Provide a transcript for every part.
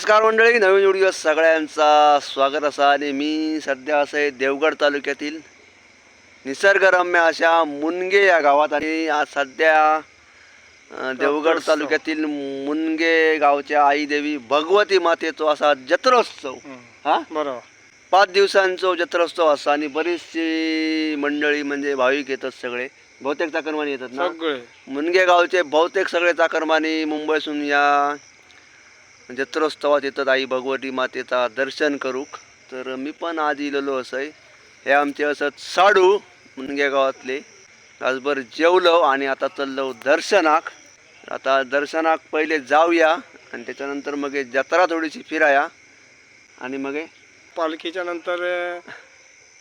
नमस्कार मंडळी नवीन व्हिडिओ सगळ्यांचा स्वागत असा आणि मी सध्या असं आहे देवगड तालुक्यातील निसर्गरम्य अशा मुनगे या गावात आणि आज सध्या देवगड तालुक्यातील मुनगे गावच्या आई देवी भगवती मातेचा असा जत्रोत्सव. हा? बरोबर. पाच दिवसांचा जत्रोत्सव असा आणि बरीचशी मंडळी म्हणजे भाविक येतात सगळे. बहुतेक चाकरमानी येतात ना? मुनगे गावचे बहुतेक सगळे चाकरमानी मुंबईसून या जत्रोत्सवात येतात आई भगवती मातेचा दर्शन करूक. तर मी पण आज इलेलो असं हे आमचे असत साडू मुनगे गावातले. आजभर जेवलो आणि आता चाललो दर्शनाक. आता दर्शनाक पहिले जाऊया आणि त्याच्यानंतर मग जत्रा थोडीशी फिराया. आणि मग पालखीच्या नंतर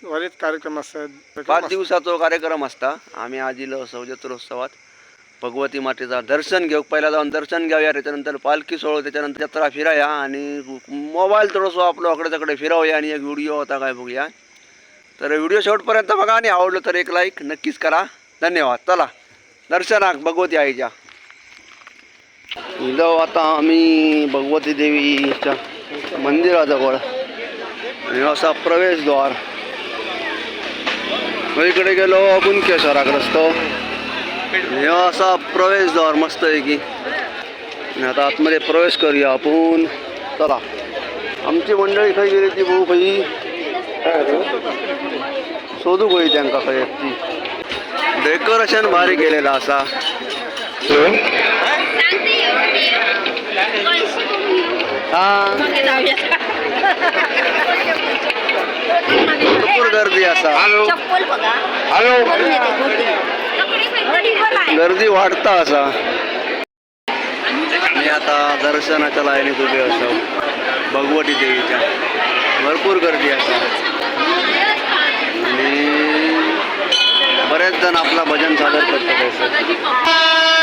बरेच कार्यक्रम असतात. पाच दिवसाचा कार्यक्रम असता. आम्ही आज इलो असो जत्रोत्सवात भगवती मातेचा दर्शन घेऊ. पहिला जाऊन दर्शन घेऊया त्याच्यानंतर पालखी सोडू त्याच्यानंतर जत्रा फिराया आणि मोबाईल थोडंसं आपलं अकडे तकडे फिरावूया आणि एक व्हिडिओ होता काय बघूया. तर व्हिडिओ शेवटपर्यंत बघा आणि आवडलं तर एक लाईक नक्कीच करा. धन्यवाद. चला दर्शनाक भगवती आईच्या. इथं आता आम्ही भगवती देवीच्या मंदिराजवळ. आणि असा प्रवेशद्वार. इकडे गेलो कुणकेश्वराक रस्तो हे असा प्रवेशद्वार मस्त आहे की। आता आतमध्ये प्रवेश करूया आपण चला। आमची मंडळी खंय गेली ती भाऊ खंय शोधू खंय त्यांका खंय ती। डेकोरेशन भारी केलेलं असा। हा। भरपूर गर्दी असा। चप्पल बघा। हॅलो. गर्दी वाढता असा. मी आता दर्शनाच्या लाईनीत उभे असो भगवती देवीच्या. भरपूर गर्दी असा आणि बरेच जण आपला भजन सादर करतात असं.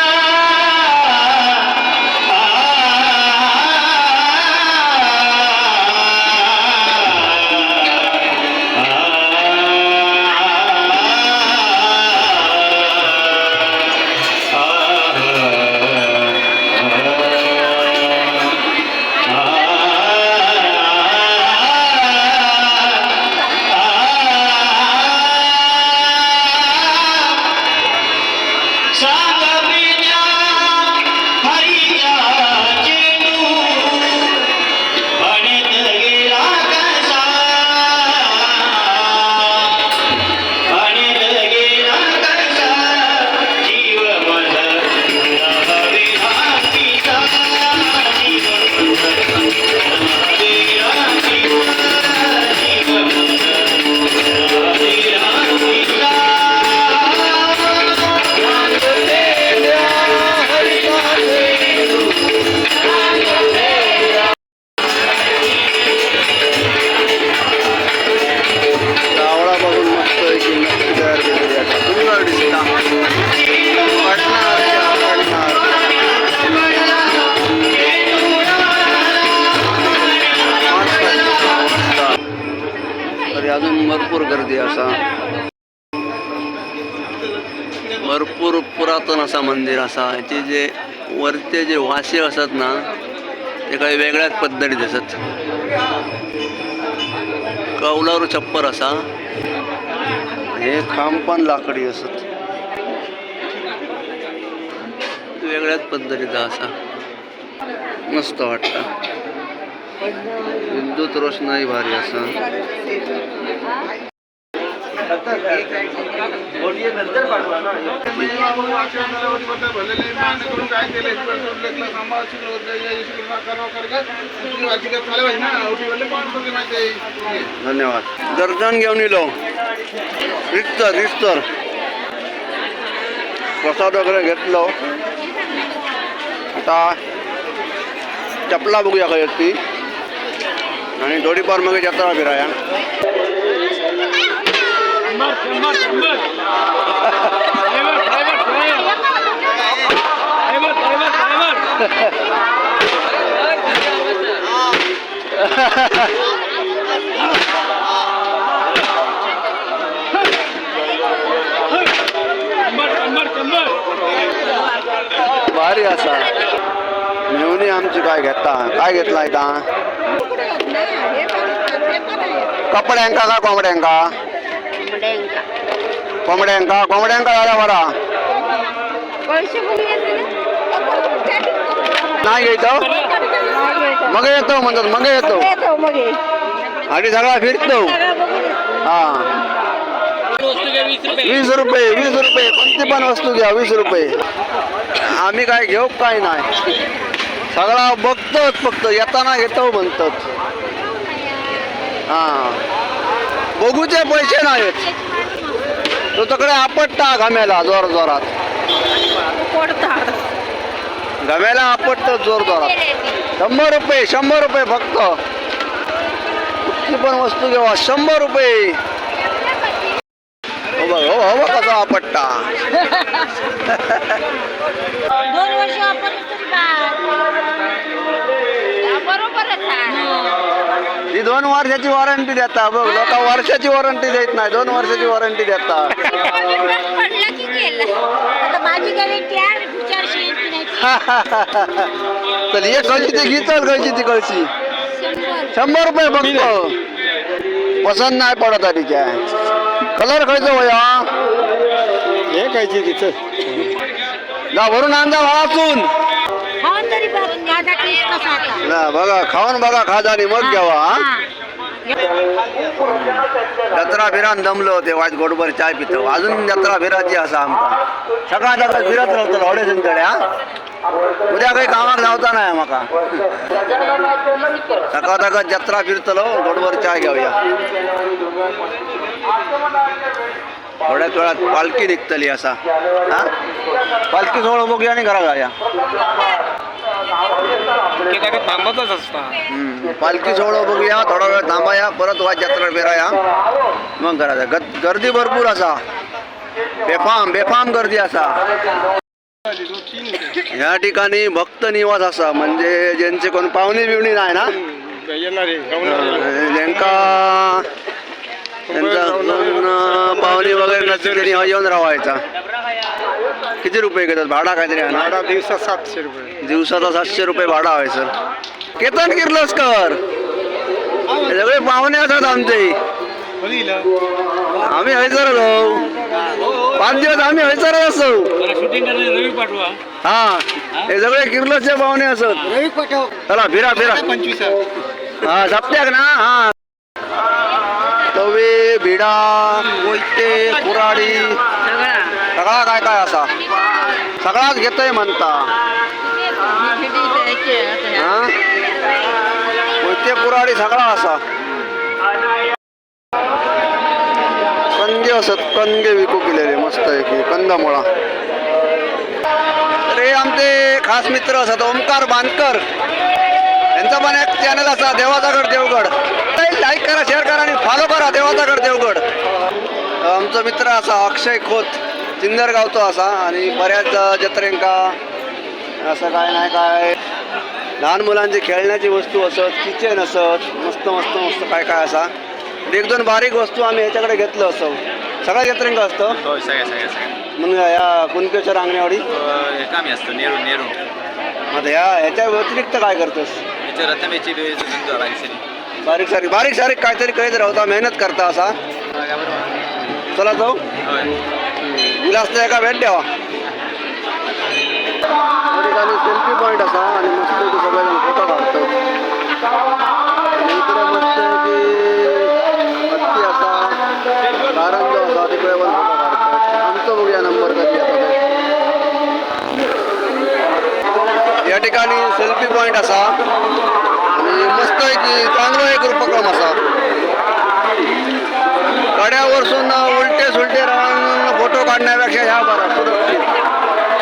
तरी अजून भरपूर गर्दी असा. भरपूर पुरातन असा मंदिर असा. याचे जे वरचे जे वासे असत ना ते काही वेगळ्याच पद्धतीत असत कौलारू छप्पर असा. हे खांब पण लाकडी असत. वेगळ्याच पद्धतीचा असा. मस्त वाटतं. विद्युत रोषणाई भारी असा. धन्यवाद. दर्जन घेऊन येलो. रिस्तर रिस्तर. प्रसाद वगैरे घेतलो. आता चपला बघूया काय ती आणि थोडीफार मग जत्रा फिराया भारी असा. मेवणी आमची काय घेता काय घेतला इथं कपड्यांका का कोंबड्यांका? कोंबड्यांका? कोंबड्यांका झाल्या बरा नाही येतो मग येतो म्हणतात मग येतो. आणि सगळा फिरतो. हा. वीस रुपये वीस रुपये. कोणती पण वस्तू घ्या वीस रुपये. आम्ही काय घेऊ काय नाही. सगळा बघतोच फक्त. येताना येतो म्हणतात. हा. बघूचे पैसे नाहीत. तो तकडे आपटता घाम्याला जोर जोरात. पडतात. घाम्याला जोर जोरात. शंभर रुपये शंभर रुपये फक्त. कुठली पण वस्तू घेवा शंभर रुपये. हो हो, हो कसा आपटता. दोन वर्ष आपण ही दोन वर्षाची वॉरंटी देता. बघ लोक वर्षाची वॉरंटी देत नाही दोन वर्षाची वॉरंटी देता. पडलं की गेलं आता माझी गॅरंटी आहे पुढच्या येत नाही चल ये कळशी ती घे चल कळशी ती कळशी. शंभर रुपये फक्त. पसंत नाही पडत आहे तिच्या कलर खायचं वया हे? कायची तिथं जा भरून आणजा वाचून तरी बघ माझा टेस्ट कसा आता ना बघा खाऊन बघा खाजानी मग घ्यावा हा? जत्रा फिरान दमलो होते वाज गोडभर चाय पितो. अजून जत्रा फिरायची असा आमका सकाळ सकाळ फिरत राहतो ऑडिशनकडे हा. उद्या काही कामाक जावचा नाही म्हाका सकाळ सकाळ जत्रा फिरतलो गोडभर चाय घेऊया. थोड्याच वेळात पालखी निघतली असा. हा? पालखी सोहळा बघूया आणि घरा जाऊया थांबतच असता. हम्म. पालखी सोहळा बघूया थोडा वेळ थांबाया परत वाज जत्रा फिराया. मग करायचा ग- गर्दी भरपूर असा. बेफाम बेफाम गर्दी असा. या ठिकाणी भक्त निवास असा. म्हणजे ज्यांचे कोण पाहुणे बिवणी नाही ना? येणार आहे ज्यांका त्यांचा कोण पाहुणे वगैरे नसेल त्यांनी येऊन राहायचा. किती रुपये घेतात? भाडा काहीतरी आहे ना? भाडा दिवसात सातशे रुपये. दिवसाचा सातशे रुपये भाडा आहे सर. केतन किर्लोस्कर. हे सगळे पाहुणे असतात आमचे. आम्ही हयसर जाऊ पाच दिवस आम्ही हयसरच असतो. हा. हे सगळे किर्लोसचे पाहुणे असत चला फिरा फिरा. पंचवीस हा सप्त्याक ना? हा. तवे भिडा कोयते कुराडी. सगळा काय काय असा सगळाच घेतोय म्हणता. हा? कोयते कुराडी सगळा असा. कंदे असत कंदे विकू केलेले मस्त आहे की कंदमुळा. रे आमचे खास मित्र असत ओमकार बांधकर यांचा पण एक चॅनल असा देवाचा गड देवगड. लाईक करा शेअर करा आणि फॉलो करा देवाचा गड देवगड आमचा मित्र असा अक्षय खोत चिंदर गावतो असा आणि बऱ्याच जत्रेंका असं काय नाही काय. लहान मुलांची खेळण्याची वस्तू असत किचन असत मस्त मस्त मस्त काय काय असा. एक दोन बारीक वस्तू आम्ही ह्याच्याकडे घेतलं असतो सगळ्या जत्रेंका असतं. होय सगळ्या सगळ्या सगळ्या. म्हणून या कुणकेश्वर अंगणेवाडी अं, हे कामी असतं नेहरू नेहरू. आता ह्या ह्याच्या व्यतिरिक्त काय करतोस? याच्या बारीक सारीक बारीक सारीक काहीतरी करीत राहता मेहनत करता असा. चला जाऊ. होय विलासला एका भेट द्यावा. या ठिकाणी सेल्फी पॉईंट असा आणि मस्त की सगळेजण फोटो काढतो. इकडे मस्त की हत्ती असा कारंज असा तिकडे पण फोटो काढतात आमचं बघूया नंबर कधी आता या ठिकाणी सेल्फी पॉईंट असा. आणि मस्त आहे की चांगला एक उपक्रम असा.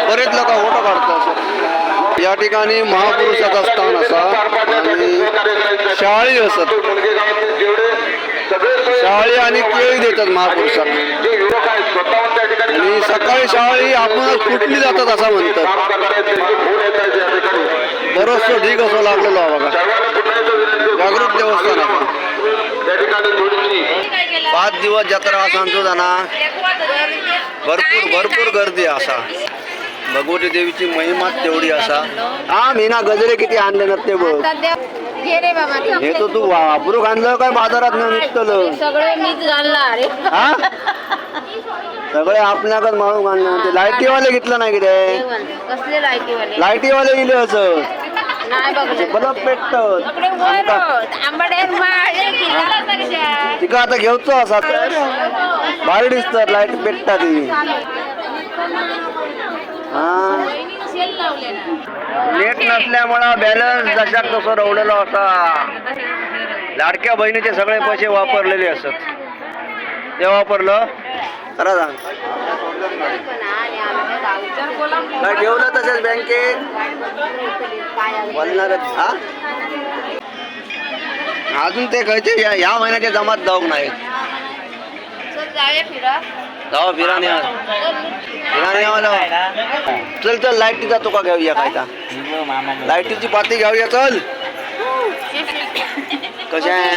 बरेच लोक फोटो काढतात. या ठिकाणी महापुरुषाचा स्थान असा आणि शाळी असत. शाळी आणि केळी देतात महापुरुषात आणि सकाळी शाळी आपण फुटली जातात असं म्हणतात. बरंचसं ढीक असं लागलेलो आहे बघा. जागृत देवस्थान पाच दिवस जत्रा असा जाना भरपूर भरपूर गर्दी असा. भगवती देवीची महिमा तेवढी असा. हा मी ना गजरे किती आणले ना ते बघ. घे रे बाबा तू. हे तो तू वापरू आणलं काय बाजारात निघतलं सगळे मीच घालणार हा? सगळे आपल्याकडे माळून आणलं ते लाईटीवाले घेतलं नाही किती कसले लायटीवाले लाईटीवाले दिले असं. बलब पेटत. तिका आता घेऊचो असा भारी दिसतात लाइट पेटतात ती नेट नसल्यामुळं बॅलन्स जशाक तसं रवलेलो असा लाडक्या बहिणीचे सगळे पैसे वापरलेले असत. ते वापरलं. खरं सांग काय ठेवलं तसेच बँकेत? बोलणार हा? अजून ते खायचे या या महिन्याचे जमात जाऊक नाहीत. जाऊ फिराने फिराने चल चल लाईटीचा तुका घेऊया कायचा लाईटीची पाती घेऊया चल. कशा आहे?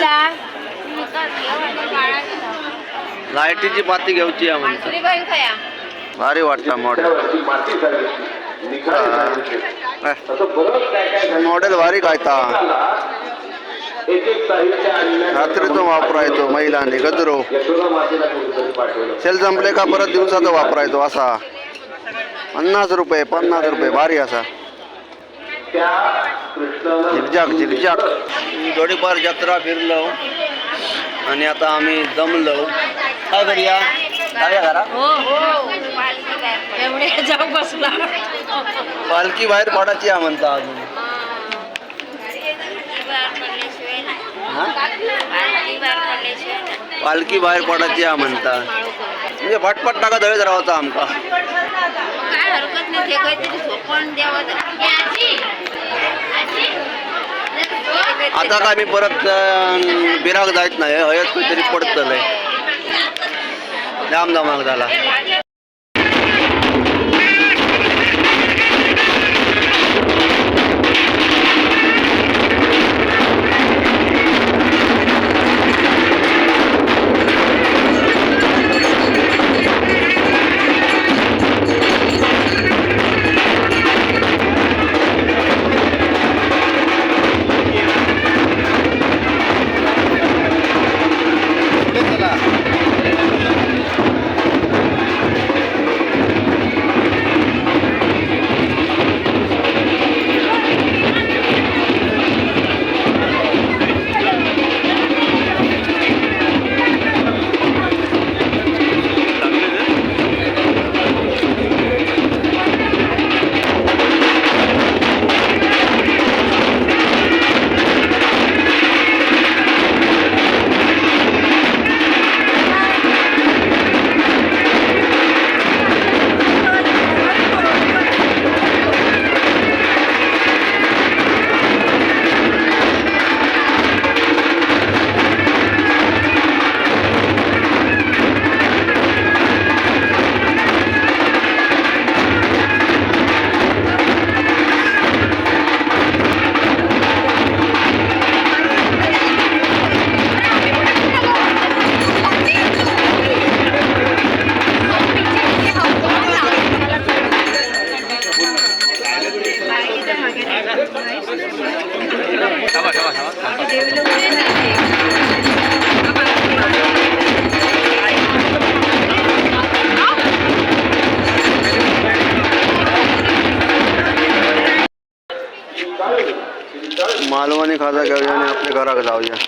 लाईटीची पाती म्हणजे भारी वाटतं मॉडेल मॉडेल भारी कायता रात्रीचं वापरायचो महिलांनी गजरो. सेल संपले का परत दिवसाचा वापरायचो असा. पन्नास रुपये पन्नास रुपये भारी असा. झिकझाक झिकझाक. थोडीफार जत्रा फिरलो आणि आता आम्ही जमलो. काय करूया? हो. एवढे जाऊ बसला. पालखी बाहेर पडायची आहे म्हणता अजून हा? पालखी बाहेर पडायची आहे म्हणता म्हणजे फटफट टाका दळत राहता आमका. काय हरकत नाही ते काहीतरी झोपण द्यावं आता काय मी परत बिराग जायत नाही हयत काहीतरी पडतलंय जाम धमाक झाला मालवणी खाजा घेऊया आणि आपल्या घरात जाऊया